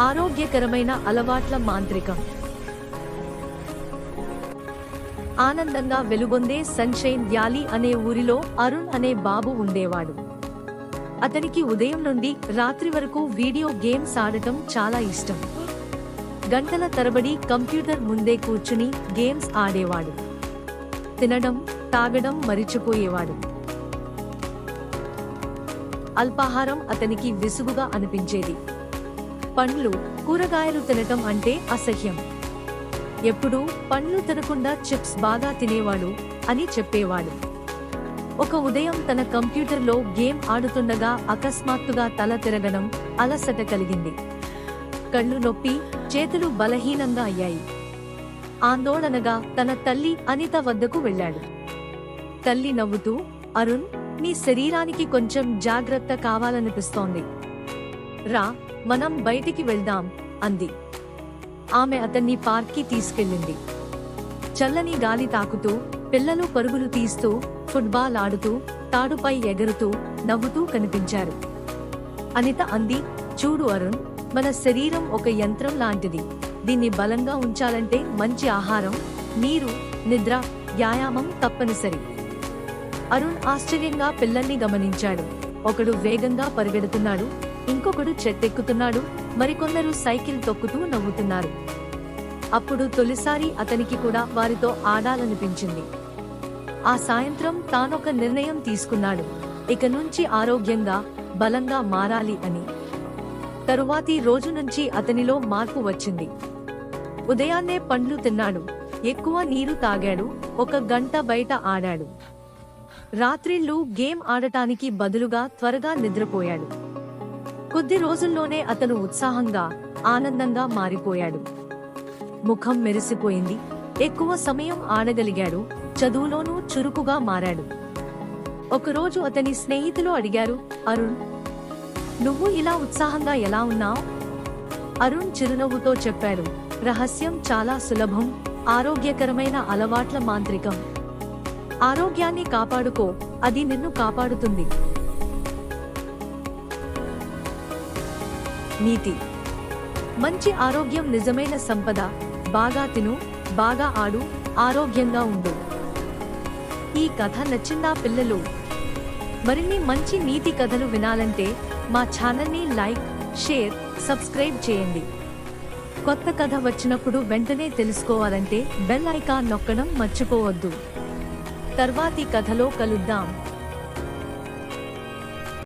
ఆరోగ్యకరమైన అలవాట్ల మాంత్రికం. ఆనందంగా వెలుగొందే సన్షైన్ వ్యాలీ అనే ఊరిలో అరుణ్ అనే బాబు ఉండేవాడు. అతనికి ఉదయం నుండి రాత్రి వరకు వీడియో గేమ్స్ ఆడటం చాలా ఇష్టం. గంటల తరబడి కంప్యూటర్ ముందే కూర్చుని గేమ్స్ ఆడేవాడు. తినడం తాగడం మరిచిపోయేవాడు. అల్పాహారం అతనికి విసుగుగా అనిపించేది. పండ్లు కూరగాయలు తినటం అంటే అసహ్యం. ఎప్పుడూ పండ్లు తినకుండా చిప్స్ బాగా తినేవాడు అని చెప్పేవాడు. ఒక ఉదయం తన కంప్యూటర్లో గేమ్ ఆడుతుండగా అకస్మాత్తుగా తల తిరగడం అలసట కలిగింది. కళ్ళు నొప్పి చేతులు బలహీనంగా అయ్యాయి. ఆందోళనగా తన తల్లి అనిత వద్దకు వెళ్ళాడు. తల్లి నవ్వుతూ అరుణ్ నీ శరీరానికి కొంచెం జాగ్రత్త కావాలనిపిస్తోంది. రా మనం బయటికి వెళ్దాం అంది. ఆమె అతన్ని పార్క్కి తీసుకెళ్ళింది. చల్లని గాలి తాకుతూ పిల్లలు పరుగులు తీస్తూ ఫుట్బాల్ ఆడుతూ తాడుపై ఎగురుతూ నవ్వుతూ కనిపించారు. అనిత అంది చూడు అరుణ్ మన శరీరం ఒక యంత్రం లాంటిది. దీన్ని బలంగా ఉంచాలంటే మంచి ఆహారం నీరు నిద్ర వ్యాయామం తప్పనిసరి. అరుణ్ ఆశ్చర్యంగా పిల్లల్ని గమనించాడు. ఒకడు వేగంగా పరిగెడుతున్నాడు ఇంకొకడు చెట్టెక్కుతున్నాడు మరికొందరు సైకిల్ తొక్కుతూ నవ్వుతున్నారు. అప్పుడు తొలిసారి అతనికి కూడా వారితో ఆడాలనిపించింది. ఆ సాయంత్రం తానొక నిర్ణయం తీసుకున్నాడు. ఇక నుంచి ఆరోగ్యంగా బలంగా మారాలి అని. తరువాతి రోజు నుంచి అతనిలో మార్పు వచ్చింది. ఉదయాన్నే పండ్లు తిన్నాడు. ఎక్కువ నీరు తాగాడు. ఒక గంట బయట ఆడాడు. రాత్రిళ్ళు గేమ్ ఆడటానికి బదులుగా త్వరగా నిద్రపోయాడు. కొద్ది రోజుల్లోనే అతను ఉత్సాహంగా ఆనందంగా మారిపోయాడు. ముఖం మెరిసిపోయింది. ఎక్కువ సమయం ఆడగలిగాడు. చదువులోనూ చురుకుగా మారాడు. ఒకరోజు అతని స్నేహితులు అడిగారు అరుణ్ నువ్వు ఇలా ఉత్సాహంగా ఎలా ఉన్నావు? అరుణ్ చిరునవ్వుతో చెప్పాడు రహస్యం చాలా సులభం ఆరోగ్యకరమైన అలవాట్ల మాంత్రికం. ఆరోగ్యాన్ని కాపాడుకో అది నిన్ను కాపాడుతుంది. నీతి. మంచి ఆరోగ్యం నిజమైన సంపద. బాగా తిను బాగా ఆడు ఆరోగ్యంగా ఉండు. ఈ కథ నచ్చిందా పిల్లలు? మరిన్ని మంచి నీతి కథలు వినాలంటే మా ఛానల్ని లైక్ షేర్ సబ్స్క్రైబ్ చేయండి. కొత్త కథ వచ్చినప్పుడు వెంటనే తెలుసుకోవాలంటే బెల్ ఐకాన్ నొక్కడం మర్చిపోవద్దు. తర్వాతి కథలో కలుద్దాం.